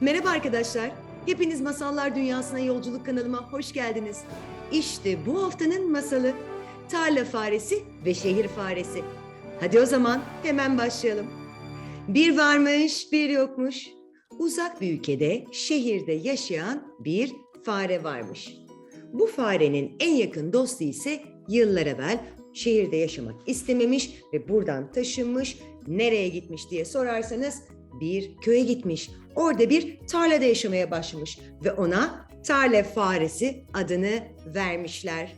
Merhaba arkadaşlar. Hepiniz Masallar Dünyasına Yolculuk kanalıma hoş geldiniz. İşte bu haftanın masalı. Tarla faresi ve şehir faresi. Hadi o zaman hemen başlayalım. Bir varmış, bir yokmuş. Uzak bir ülkede, şehirde yaşayan bir fare varmış. Bu farenin en yakın dostu ise yıllar evvel şehirde yaşamak istememiş ve buradan taşınmış. Nereye gitmiş diye sorarsanız bir köye gitmiş. Orada bir tarlada yaşamaya başlamış ve ona tarla faresi adını vermişler.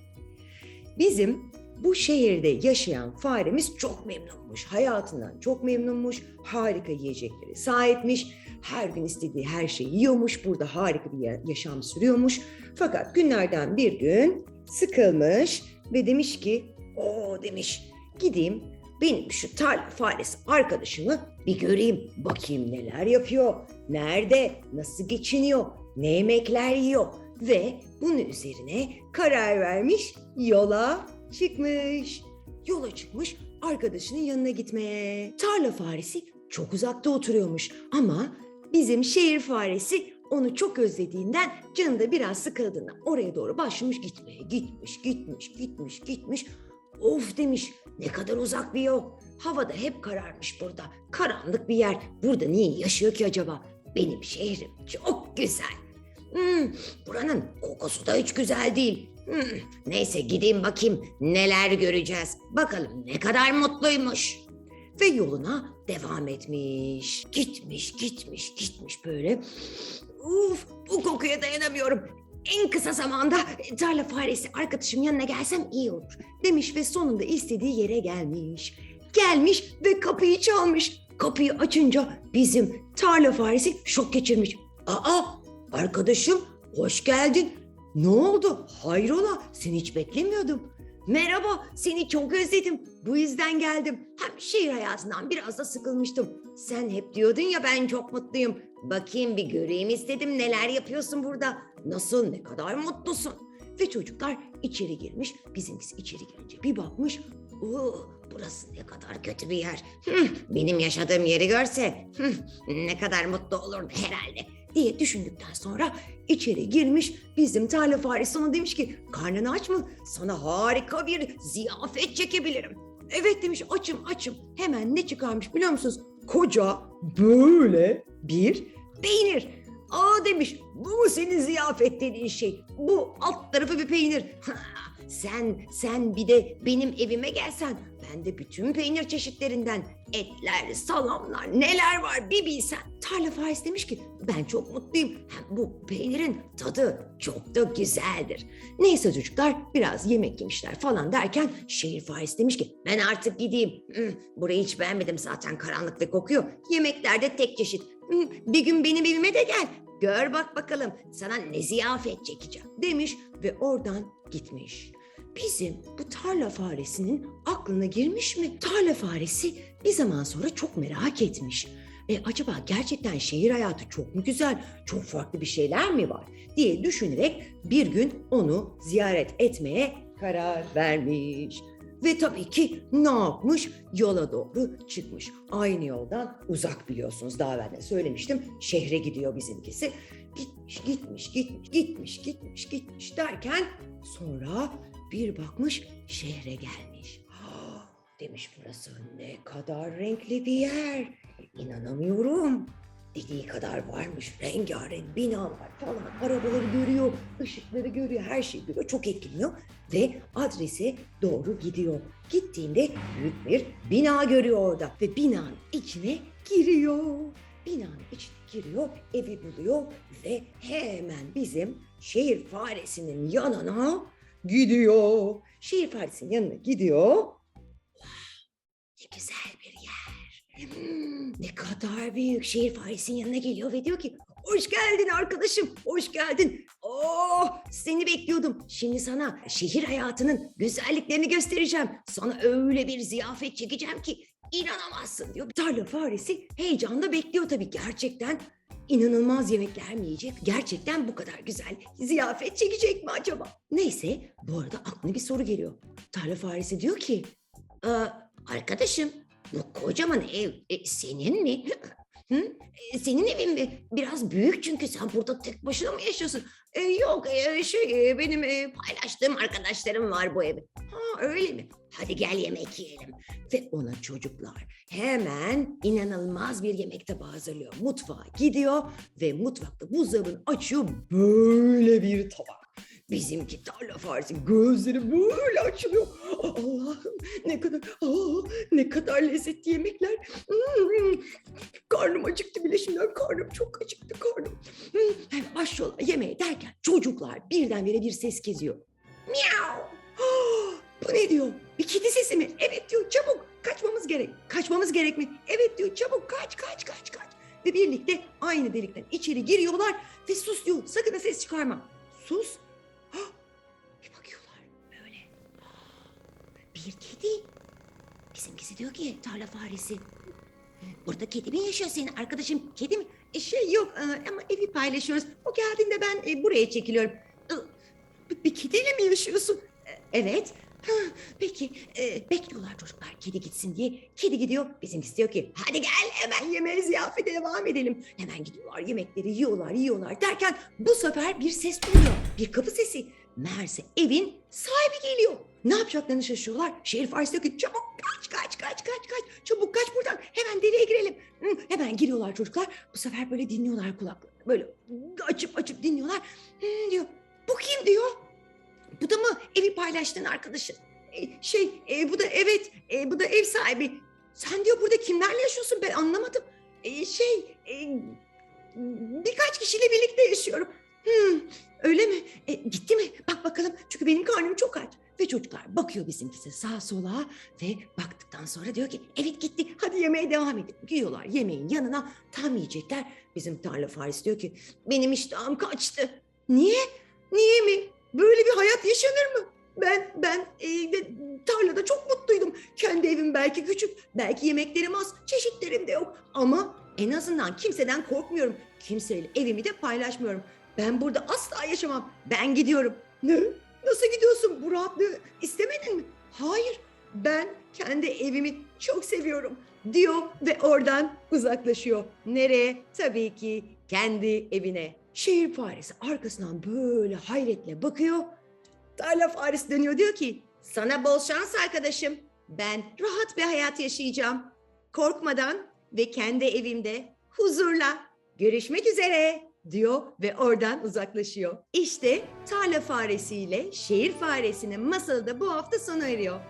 Bizim bu şehirde yaşayan faremiz çok memnunmuş. Hayatından çok memnunmuş. Harika yiyecekleri sahipmiş. Her gün istediği her şeyi yiyormuş. Burada harika bir ya- yaşam sürüyormuş. Fakat günlerden bir gün sıkılmış ve demiş ki o demiş gideyim benim şu tarla faresi arkadaşımı bir göreyim. Bakayım neler yapıyor, nerede, nasıl geçiniyor, ne yemekler yiyor. Ve bunun üzerine karar vermiş yola çıkmış. Yola çıkmış arkadaşının yanına gitmeye. Tarla faresi çok uzakta oturuyormuş ama bizim şehir faresi onu çok özlediğinden canı da biraz sıkıldığından oraya doğru başlamış gitmeye. Gitmiş, gitmiş, gitmiş, gitmiş. Of demiş ne kadar uzak bir yol. Havada hep kararmış burada. Karanlık bir yer. Burada niye yaşıyor ki acaba? Benim şehrim çok güzel. Hmm, buranın kokusu da hiç güzel değil. Hmm, neyse gideyim bakayım neler göreceğiz. Bakalım ne kadar mutluymuş. Ve yoluna devam etmiş. Gitmiş, gitmiş, gitmiş böyle. Uf, bu kokuya dayanamıyorum. En kısa zamanda tarla faresi arkadaşım yanına gelsem iyi olur demiş ve sonunda istediği yere gelmiş. Gelmiş ve kapıyı çalmış. Kapıyı açınca bizim tarla faresi şok geçirmiş. Aa arkadaşım hoş geldin. Ne oldu? Hayrola seni hiç beklemiyordum. Merhaba seni çok özledim. Bu yüzden geldim. Hem şehir hayatından biraz da sıkılmıştım. Sen hep diyordun ya ben çok mutluyum. Bakayım bir göreyim istedim neler yapıyorsun burada. Nasıl ne kadar mutlusun. Ve çocuklar içeri girmiş. Bizimkisi içeri girince bir bakmış. Oo, burası ne kadar kötü bir yer. Benim yaşadığım yeri görse ne kadar mutlu olurdu herhalde diye düşündükten sonra içeri girmiş. Bizim tarla faresi ona demiş ki karnın aç mı? Sana harika bir ziyafet çekebilirim. Evet demiş açım açım. Hemen ne çıkarmış biliyor musunuz? Koca böyle bir peynir. Aa demiş bu mu senin ziyafet dediğin şey? Bu alt tarafı bir peynir. Sen sen bir de benim evime gelsen ben de bütün peynir çeşitlerinden etler, salamlar neler var bir bilsen. Tarla Faris demiş ki ben çok mutluyum. Bu peynirin tadı çok da güzeldir. Neyse çocuklar biraz yemek yemişler falan derken şehir Faris demiş ki ben artık gideyim. Burayı hiç beğenmedim zaten karanlık ve kokuyor. Yemekler de tek çeşit. Bir gün benim evime de gel. Gör bak bakalım sana ne ziyafet çekeceğim demiş ve oradan gitmiş. Bizim bu tarla faresinin aklına girmiş mi? Tarla faresi bir zaman sonra çok merak etmiş. E acaba gerçekten şehir hayatı çok mu güzel, çok farklı bir şeyler mi var diye düşünerek bir gün onu ziyaret etmeye karar vermiş. Ve tabii ki ne yapmış? Yola doğru çıkmış. Aynı yoldan uzak biliyorsunuz daha evvel de söylemiştim. Şehre gidiyor bizimkisi. Gitmiş, gitmiş, gitmiş, gitmiş, gitmiş, gitmiş derken sonra bir bakmış şehre gelmiş. Ha, demiş burası ne kadar renkli bir yer. İnanamıyorum. Dediği kadar varmış. Rengarenk binalar falan. Arabaları görüyor, ışıkları görüyor, her şeyi görüyor. Çok etkileniyor ve adrese doğru gidiyor. Gittiğinde büyük bir bina görüyor orada ve binanın içine giriyor. Binanın içine giriyor, evi buluyor ve hemen bizim şehir faresinin yanına gidiyor. Şehir faresinin yanına gidiyor. Wow, ne güzel ne kadar büyük. Şehir faresinin yanına geliyor ve diyor ki Hoş geldin arkadaşım, hoş geldin. Oh, seni bekliyordum. Şimdi sana şehir hayatının güzelliklerini göstereceğim. Sana öyle bir ziyafet çekeceğim ki inanamazsın diyor. Tarla faresi heyecanla bekliyor tabii. Gerçekten inanılmaz yemekler mi yiyecek? Gerçekten bu kadar güzel ziyafet çekecek mi acaba? Neyse bu arada aklına bir soru geliyor. Tarla faresi diyor ki "Aa, arkadaşım bu kocaman ev e, senin mi? E, Senin evin mi? Biraz büyük çünkü sen burada tek başına mı yaşıyorsun? E, yok e, şey e, benim e, paylaştığım arkadaşlarım var bu evi. Ha öyle mi? Hadi gel yemek yiyelim. Ve ona çocuklar hemen inanılmaz bir yemek tabağı hazırlıyor. Mutfağa gidiyor ve mutfakta buzdolabını açıyor böyle bir tabak. Bizimki tarla faresi gözleri böyle açılıyor. Allah'ım ne kadar aa, ne kadar lezzetli yemekler. Hmm, karnım acıktı bile şimdiden karnım çok acıktı karnım. Hmm, başlıyorlar yemeğe derken çocuklar birdenbire bir ses geziyor. Miau. Ah, Bu ne diyor? Bir kedi sesi mi? Evet diyor çabuk kaçmamız gerek. Kaçmamız gerek mi? Evet diyor çabuk kaç kaç kaç kaç. Ve birlikte aynı delikten içeri giriyorlar ve sus diyor sakın ha ses çıkarma. Sus. Bizimkisi diyor ki tarla faresi. Burada kedi mi yaşıyor senin arkadaşın kedi mi? E, şey yok e, ama evi paylaşıyoruz. O geldiğinde ben e, buraya çekiliyorum. Bir, bir kediyle mi yaşıyorsun? Evet. Peki bekliyorlar çocuklar kedi gitsin diye. Kedi gidiyor. Bizimkisi diyor ki hadi gel hemen yemeğe ziyafete devam edelim. Hemen gidiyorlar yemekleri yiyorlar yiyorlar derken bu sefer bir ses duyuyor. Bir kapı sesi. Meğerse evin sahibi geliyor. Ne yapacaklarını şaşıyorlar. Şerif Ays diyor ki çabuk kaç kaç kaç kaç. Çabuk kaç buradan hemen deliğe girelim. Hı, hemen giriyorlar çocuklar. Bu sefer böyle dinliyorlar kulaklarını. Böyle açıp açıp dinliyorlar. Hı, diyor bu kim diyor. Bu da mı evi paylaştığın arkadaşın? E, şey e, bu da evet e, bu da ev sahibi. Sen diyor burada kimlerle yaşıyorsun ben anlamadım. E, şey e, birkaç kişiyle birlikte yaşıyorum. Hmm, öyle mi? E, gitti mi? Bak bakalım çünkü benim karnım çok aç. Ve çocuklar bakıyor bizimkisi sağa sola ve baktıktan sonra diyor ki evet gitti hadi yemeğe devam edin. Giyiyorlar yemeğin yanına tam yiyecekler. Bizim tarla faresi diyor ki benim iştahım kaçtı. Niye? Niye mi? Böyle bir hayat yaşanır mı? Ben ben e, tarlada çok mutluydum. Kendi evim belki küçük, belki yemeklerim az, çeşitlerim de yok. Ama en azından kimseden korkmuyorum. Kimseyle evimi de paylaşmıyorum. Ben burada asla yaşamam. Ben gidiyorum. Nasıl gidiyorsun? Bu rahatlığı istemedin mi? Hayır. Ben kendi evimi çok seviyorum diyor ve oradan uzaklaşıyor. Nereye? Tabii ki kendi evine. Şehir faresi arkasından böyle hayretle bakıyor. Tarla faresi dönüyor diyor ki sana bol şans arkadaşım. Ben rahat bir hayat yaşayacağım. Korkmadan ve kendi evimde huzurla. Görüşmek üzere diyor ve oradan uzaklaşıyor. İşte tarla faresiyle şehir faresinin masalı da bu hafta sona eriyor.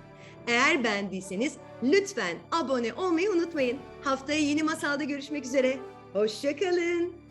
Eğer beğendiyseniz lütfen abone olmayı unutmayın. Haftaya yeni masalda görüşmek üzere. Hoşçakalın.